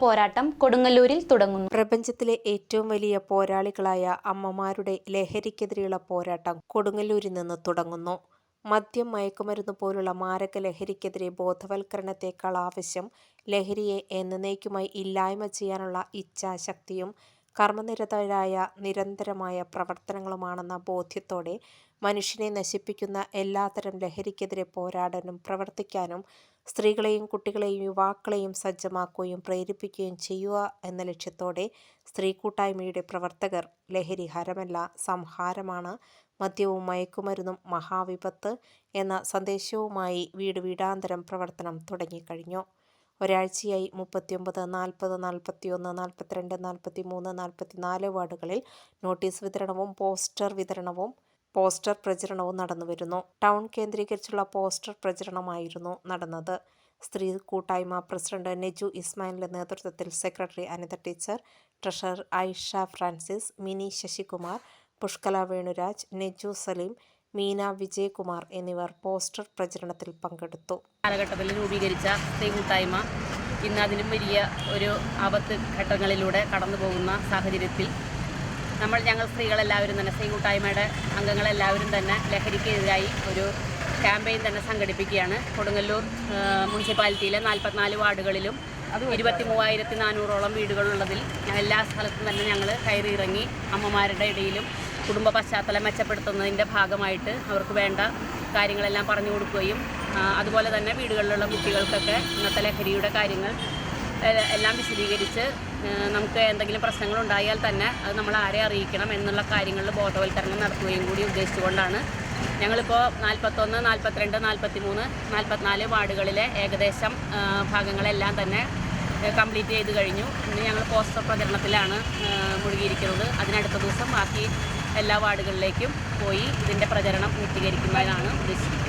പോരാട്ടം കൊടുങ്ങല്ലൂരിൽ തുടങ്ങുന്നു. പ്രപഞ്ചത്തിലെ ഏറ്റവും വലിയ പോരാളികളായ അമ്മമാരുടെ ലഹരിക്കെതിരെയുള്ള പോരാട്ടം കൊടുങ്ങല്ലൂരിൽ നിന്ന് തുടങ്ങുന്നു. മദ്യം മയക്കുമരുന്ന് പോലുള്ള മാരക ലഹരിക്കെതിരെ ബോധവൽക്കരണത്തെക്കാൾ ആവശ്യം ലഹരിയെ എന്നേക്കുമായി ഇല്ലായ്മ ചെയ്യാനുള്ള ഇച്ഛാശക്തിയും കർമ്മനിരതരായ നിരന്തരമായ പ്രവർത്തനങ്ങളുമാണെന്ന ബോധ്യത്തോടെ മനുഷ്യനെ നശിപ്പിക്കുന്ന എല്ലാത്തരം ലഹരിക്കെതിരെ പോരാടാനും പ്രവർത്തിക്കാനും സ്ത്രീകളെയും കുട്ടികളെയും യുവാക്കളെയും സജ്ജമാക്കുകയും പ്രേരിപ്പിക്കുകയും ചെയ്യുക എന്ന ലക്ഷ്യത്തോടെ സ്ത്രീ കൂട്ടായ്മയുടെ പ്രവർത്തകർ ലഹരി ഹരമല്ല സംഹാരമാണ് മദ്യവും മയക്കുമരുന്നും മഹാവിപത്ത് എന്ന സന്ദേശവുമായി വീട് വീടാന്തരം പ്രവർത്തനം തുടങ്ങിക്കഴിഞ്ഞു. ഒരാഴ്ചയായി മുപ്പത്തിയൊമ്പത് നാൽപ്പത് നാൽപ്പത്തിയൊന്ന് നാൽപ്പത്തിരണ്ട് നാൽപ്പത്തി നാൽപ്പത്തിനാല് വാർഡുകളിൽ നോട്ടീസ് വിതരണവും പോസ്റ്റർ വിതരണവും പോസ്റ്റർ പ്രചരണവും നടന്നുവരുന്നു ടൗൺ കേന്ദ്രീകരിച്ചുള്ള പോസ്റ്റർ പ്രചരണമായിരുന്നു നടന്നത്. സ്ത്രീ കൂട്ടായ്മ പ്രസിഡന്റ് നെജു ഇസ്മായിലിന്റെ നേതൃത്വത്തിൽ secretary Anitha teacher treasurer Aisha Francis Mini Sasikumar Pushkala Venuraj Neju Saleem Meena Vijayakumar എന്നിവർ പോസ്റ്റർ പ്രചരണത്തിൽ പങ്കെടുത്തു. കാലഘട്ടത്തിൽ രൂപീകരിച്ച സ്ത്രീ കൂട്ടായ്മ ഇന്ന് അതിലും വലിയ ഒരു ആപത്ത് ഘട്ടങ്ങളിലൂടെ കടന്നു പോകുന്ന സാഹചര്യത്തിൽ നമ്മൾ ഞങ്ങൾ സ്ത്രീകളെല്ലാവരും തന്നെ സ്ത്രീ കൂട്ടായ്മയുടെ അംഗങ്ങളെല്ലാവരും തന്നെ ലഹരിക്കെതിരായി ഒരു ക്യാമ്പയിൻ തന്നെ സംഘടിപ്പിക്കുകയാണ്. കൊടുങ്ങല്ലൂർ മുനിസിപ്പാലിറ്റിയിലെ നാൽപ്പത്തിനാല് വാർഡുകളിലും ഇരുപത്തി മൂവായിരത്തി നാനൂറോളം വീടുകളുള്ളതിൽ എല്ലാ സ്ഥലത്തും തന്നെ ഞങ്ങൾ കയറിയിറങ്ങി അമ്മമാരുടെ ഇടയിലും കുടുംബ പശ്ചാത്തലം മെച്ചപ്പെടുത്തുന്നതിന്റെ ഭാഗമായിട്ട് അവർക്ക് വേണ്ട കാര്യങ്ങളെല്ലാം പറഞ്ഞു കൊടുക്കുകയും അതുപോലെ തന്നെ വീടുകളിലുള്ള കുട്ടികൾക്കൊക്കെ ഇന്നത്തെ ലഹരിയുടെ കാര്യങ്ങൾ എല്ലാം വിശദീകരിച്ച് നമുക്ക് എന്തെങ്കിലും പ്രശ്നങ്ങൾ ഉണ്ടായാൽ തന്നെ അത് നമ്മൾ ആരെ അറിയിക്കണം എന്നുള്ള കാര്യങ്ങളിൽ ബോധവൽക്കരണം നടത്തുകയും കൂടി ഉദ്ദേശിച്ചുകൊണ്ടാണ്. ഞങ്ങളിപ്പോൾ നാൽപ്പത്തൊന്ന് നാൽപ്പത്തിരണ്ട് നാൽപ്പത്തി മൂന്ന് നാൽപ്പത്തിനാല് വാർഡുകളിലെ ഏകദേശം ഭാഗങ്ങളെല്ലാം തന്നെ കംപ്ലീറ്റ് ചെയ്ത് കഴിഞ്ഞു. ഇന്ന് ഞങ്ങൾ പോസ്റ്റർ പ്രചരണത്തിലാണ് മുഴുകിയിരിക്കുന്നത്. അതിനടുത്ത ദിവസം ബാക്കി എല്ലാ വാർഡുകളിലേക്കും പോയി ഇതിന്റെ പ്രചരണം പൂർത്തീകരിക്കുന്നതിനാണ് ഉദ്ദേശിക്കുന്നത്.